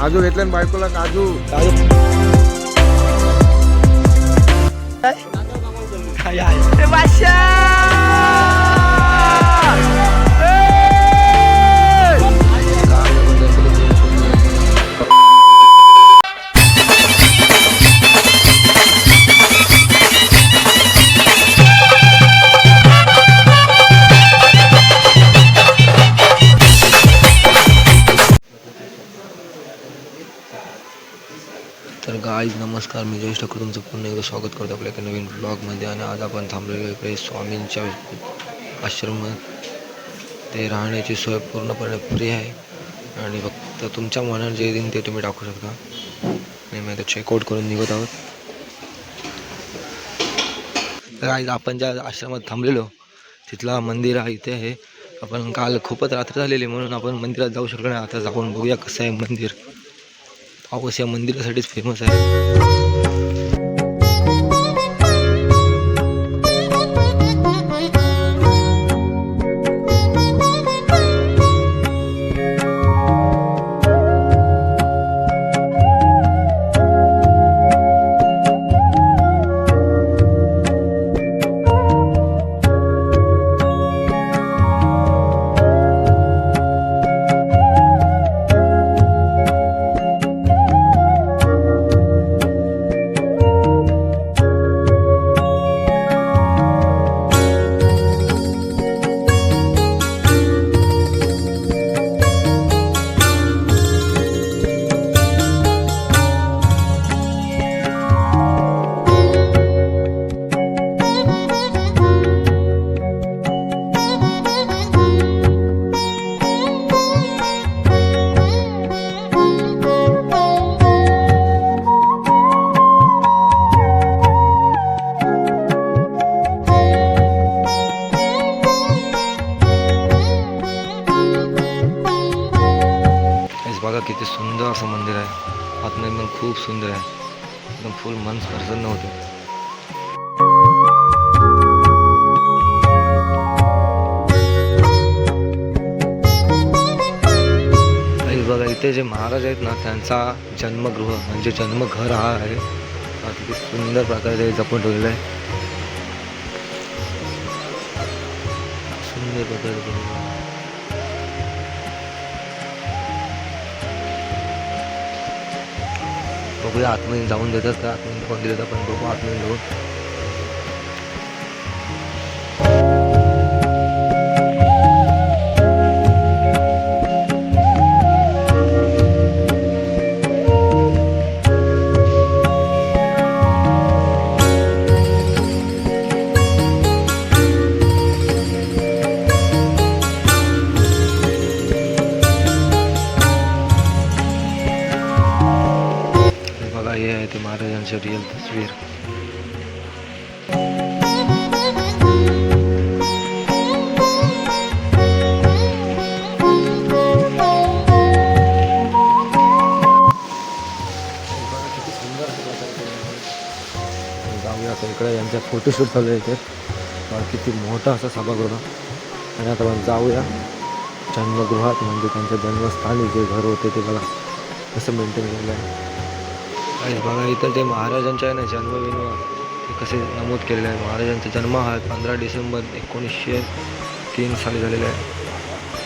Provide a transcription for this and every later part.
काजू घेतले ना बायकोला काजू तर गाईज नमस्कार. मी जयेश ठाकूर. तुमचं पुन्हा एकदा स्वागत करतो आपल्या एका नवीन ब्लॉगमध्ये आणि आज आपण थांबलेलो इकडे स्वामींच्या आश्रमात. ते राहण्याची सोय पूर्णपणे फ्री आहे. आणि फक्त तुमच्या मनात जे दिन ते तुम्ही टाकू शकता. आणि मी आता चेकआउट करून निघत आहोत. तर आज आपण ज्या आश्रमात थांबलेलो तिथला मंदिर आहे इथे आहे. आपण काल खूपच रात्र झालेली म्हणून आपण मंदिरात जाऊ शकलो नाही आता जाऊन बघूया कसं आहे मंदिर. पाऊस या मंदिरासाठीच फेमस आहे. किती सुंदर असं मंदिर आहे. आतमध्ये खूप सुंदर आहे. एकदम फुल मन प्रसन्न होतं. बघा इथे जे महाराज आहेत ना त्यांचा जन्मगृह म्हणजे जन्मघर हा आहे. हा किती सुंदर प्रकारे जपून ठेवलेलं आहे. सुंदर प्रकारे बघूया आतमध्ये जाऊन देतात का आतमध्ये कोण दिलं आपण बघू आतमध्ये जाऊन त्यांचा फोटोशूट चालू आहे इथे. किती मोठा असा सभागृह. आणि आता आपण जाऊया. जन्मगृहात म्हणजे त्यांच्या जन्मस्थानी जे घर होते ते बघा. कसं मेंटेन केलेलं आहे. आणि बघा इथं ते महाराजांच्या आहे ना जन्मविन्व ते कसे नमूद केलेले आहे. महाराजांचा जन्म हा पंधरा डिसेंबर एकोणीसशे तीन साली झालेला आहे.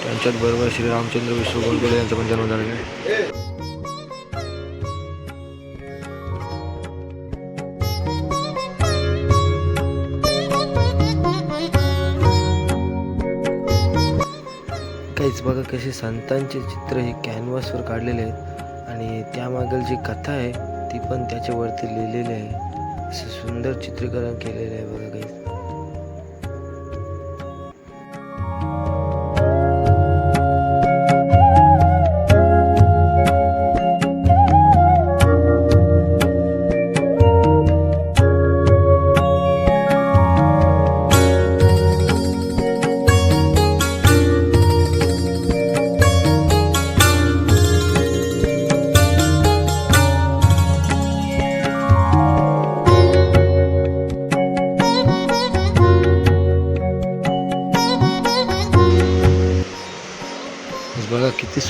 त्यांच्याच बरोबर श्री रामचंद्र विश्व गोंदवले यांचा पण जन्म झालेला आहे. काहीच बघा कसे संतांचे चित्र हे कॅनव्हासवर काढलेले आहेत. आणि त्यामागील जी कथा आहे ती पण त्याच्यावरती लिहिलेली आहे. असं सुंदर चित्रीकरण केलेलं आहे बघा काही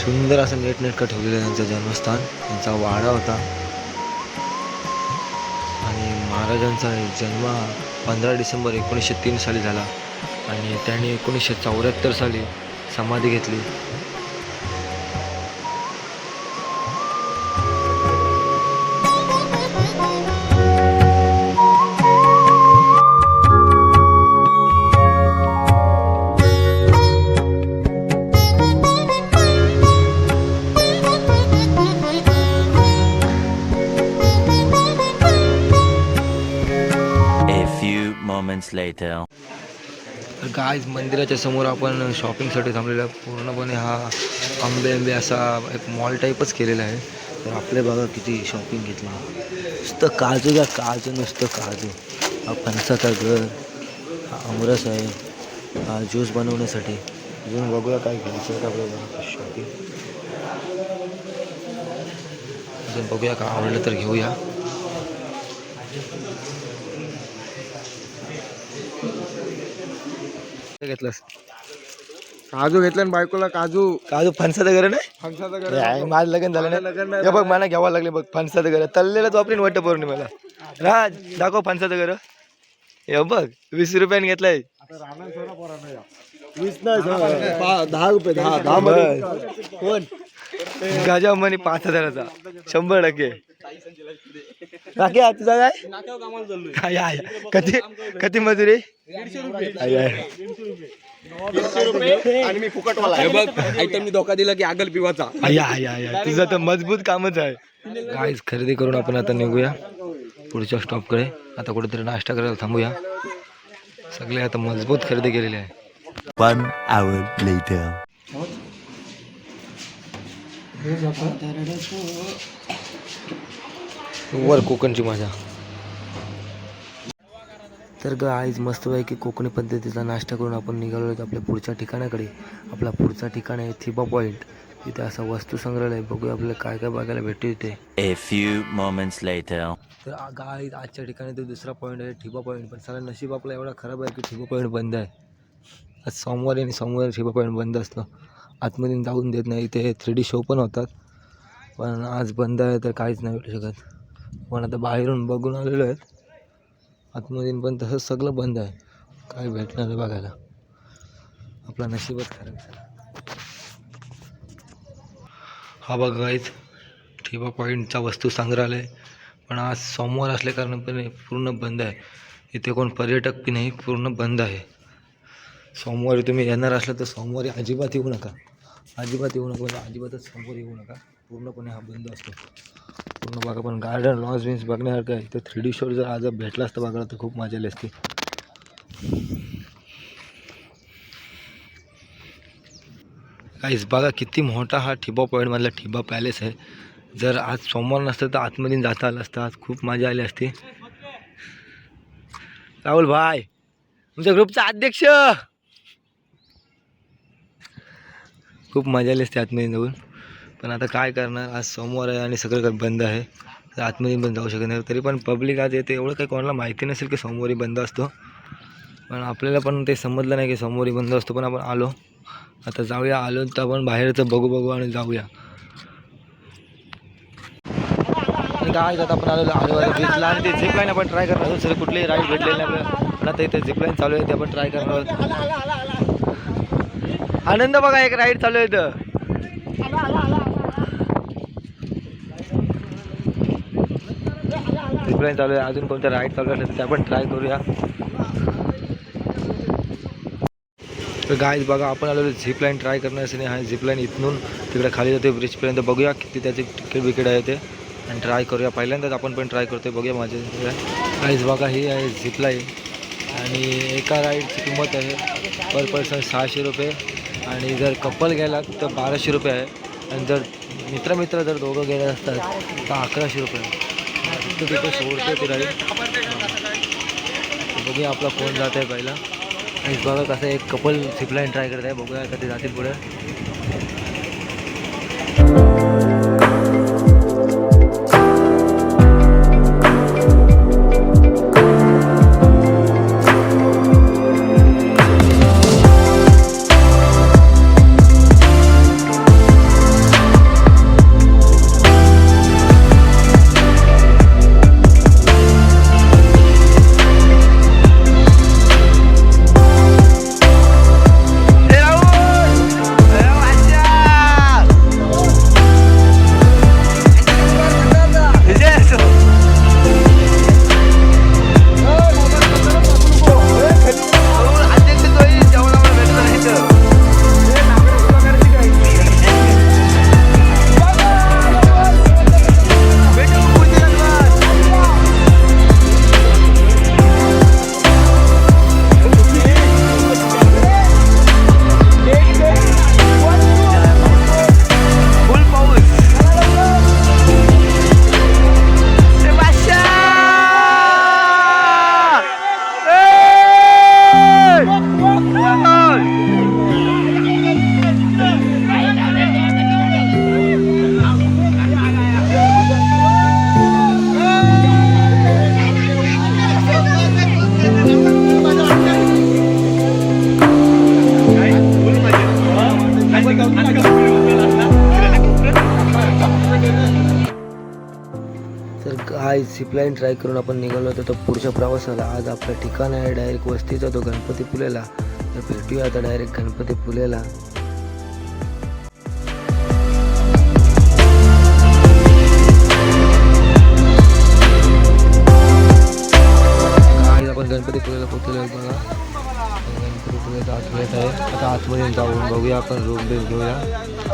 सुंदर असं नेटनेटकं ठेवलेलं त्यांचं जन्मस्थान. त्यांचा वाडा होता. आणि महाराजांचा जन्म पंधरा डिसेंबर एकोणीसशे तीन साली झाला. आणि त्यांनी एकोणीसशे चौऱ्याहत्तर साली समाधी घेतली. Moments इथं. तर काय मंदिराच्या समोर आपण शॉपिंगसाठी थांबलेला पूर्णपणे हा आंबे आंबे असा एक मॉल टाईपच केलेला आहे. तर आपले बघा किती शॉपिंग घेतलं. नुसतं काजू घ्या काजू नुसतं काजू. हा फणसाचा घर हा आमरस आहे हा ज्यूस बनवण्यासाठी. अजून बघूया काय घ्यायचं का आपल्याला शॉपिंग अजून बघूया का आवडलं तर घेऊया. घेतलंस? काजू घेतला बायकोला काजू. काजू फणसाचं घर नाही? फणसाचं आहे, माझं लग्न झालं नाही. हे बघ मला घ्यावं लागले बघ फणसाचं घर तल्लेलंच वापरीन वाटतं पौर्णिमेला. राज दाखव फणसाचं घर हे बघ वीस रुपयाने घेतलंय. वीस नाही पा- दहा रुपये दहा दहा मध्ये. कोण? गाजा पाच हजाराचा. शंभर टक्के. राखे हा तुझा काय काय आहे? कधी कधी मजुरी. आणि मी फुकटवाला हे बघ आयटमनी धोका दिला की आगल पिवाचा. तुझं तर मजबूत कामच आहे. गाईज खरेदी करून आपण आता निघूया. पुढच्या स्टॉपकडे आता कुठेतरी नाश्ता करायला थांबूया. सगळे आता मजबूत खरेदी केलेली आहे. One hour later. वर कोकणची मजा. तर ग आज मस्तपैकी कोकणी पद्धतीचा नाश्ता करून आपण निघालो आहोत आपल्या पुढच्या ठिकाणाकडे. आपला पुढचा ठिकाण आहे थिबा पॉईंट तिथे असा वस्तू संग्रहालय बघूया आपल्याला काय काय बघायला भेटू इथे. A few moments later. तर गाय आजच्या ठिकाणी तो दुसरा पॉईंट आहे ठिबा पॉईंट पण साला नशीब आपला एवढा खराब आहे की ठिबा पॉईंट बंद आहे. आज सोमवारी आणि सोमवारी ठिबा पॉईंट बंद असतो. आतमध्ये जाऊन देत नाही. इथे थ्री डी शो पण होतात. पण आज बंद आहे तर काहीच नाही भेटू शकत. पण आता बाहेरून बघून आलेलो आहेत. आतमधून पण तसं सगळं बंद आहे. काय भेटणार बघायला. आपला नशीबच खराब झाला हा बघा ठेवा ठिबा पॉईंटचा वस्तू संग्रहालय. पण आज सोमवार असल्या कारणाने पूर्ण बंद आहे. इथे कोण पर्यटक की नाही पूर्ण बंद आहे. सोमवारी तुम्ही येणार असलं तर सोमवारी अजिबात येऊ नका. अजिबात येऊ नका म्हणजे अजिबातच सोमवारी येऊ नका. पूर्णपणे हा बंद असतो. पूर्ण बघा पण गार्डन लॉन्स बिन्स बघण्यासारखं आहे. तर थ्री डी शो जर आज भेटला असतं बघायला तर खूप मजा आली असती. काहीच बघा किती मोठा हा ठिबा पॉईंटमधला ठिबा पॅलेस आहे. जर आज सोमवार नसतं तर आतमधून जाता आलं असतं. आज खूप मजा आली असती. राहुल भाई तुमच्या ग्रुपचा अध्यक्ष! खूप मजा आली असते आतमध्ये जाऊन. पण आता काय करणार? आज सोमवार आहे आणि सगळं बंद आहे. आतमध्ये पण जाऊ शकत नाही. तरी पण पब्लिक आज येते. एवढं काही कोणाला माहिती नसेल की सोमवारी बंद असतो. पण आपल्याला पण ते समजलं नाही की सोमवारी बंद असतो पण आपण आलो. आता जाऊया. आलो तर आपण बाहेरचं बघू बघू आणि जाऊया. काय जात आपण आलो आलो बीचला आणि ते. झिपलाईन आपण ट्राय करणार आहोत. सर कुठलीही राईड भेटलेली नाही आपल्याला. पण आता इथे झिपलाईन चालू आहे ते आपण ट्राय करणार आहोत. आनंद बघा एक राईड चालू आहे इथं. झिप चालू आहे. अजून कोणत्या राईड चालू असेल त्या पण ट्राय करूया. तर गाईज बघा आपण आलेलो झिप लाईन ट्राय करण्यासाठी हा झिप लाईन इथून तिकडे खाली जाते ब्रिजपर्यंत बघूया किती त्याचे तिकीट बिकीट आहे ते. आणि ट्राय करूया. पहिल्यांदाच आपण पण ट्राय करतोय. बघूया माझ्या गाईज बघा ही आहे झिप लाईन आणि एका राईडची किंमत आहे. पर पर्सन सहाशे रुपये. आणि जर कपल गेलात तर बाराशे रुपये आहे. आणि जर मित्र मित्र जर दोघं गेले असतात तर अकराशे रुपये आहे. तर तिथे सोडते ती बघूया आपला फोन जात आहे पहिला. आणि बघा कसं एक कपल सिपलाईन ट्राय करत आहे. बघूया कधी जातील पुढे. सिपलाईन ट्राय करून आपण निघालो होतो तर पुढच्या प्रवासाला. आज आपलं ठिकाण आहे डायरेक्ट वस्तीचा तो गणपती पुलेला. तर भेटूया आता डायरेक्ट गणपती पुलेला. आपण गणपती पुलेला पोहोचलो बघा. गणपती पुलेचा आतमध्ये आहे. आता आतमध्ये जाऊन बघूया आपण रूम बीम घेऊया.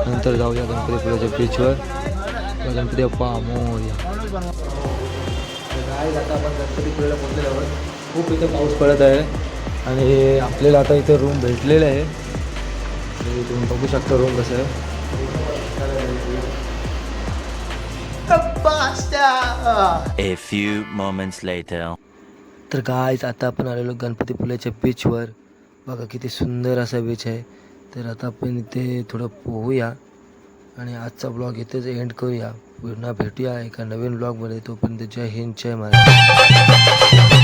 नंतर जाऊया गणपती पुलेच्या बीचवर गणपती बाप्पा मोर्या. काय आता आपण गणपती पुलेला पोहोचल्यावर खूप इथे पाऊस पडत आहे. आणि आपल्याला आता इथे रूम भेटलेलं आहे. तर तुम्ही बघू शकता रूम कसं आहे. A few moments later. तर गायच आता आपण आलेलो गणपती पुलाच्या बीचवर बघा किती सुंदर असा बीच आहे. तर आता आपण इथे थोडं पोहूया. आणि आजचा ब्लॉग इथेच एंड करूया. पुन्हा भेटूया एका नवीन ब्लॉगमध्ये तोपर्यंत जय हिंद जय महाराज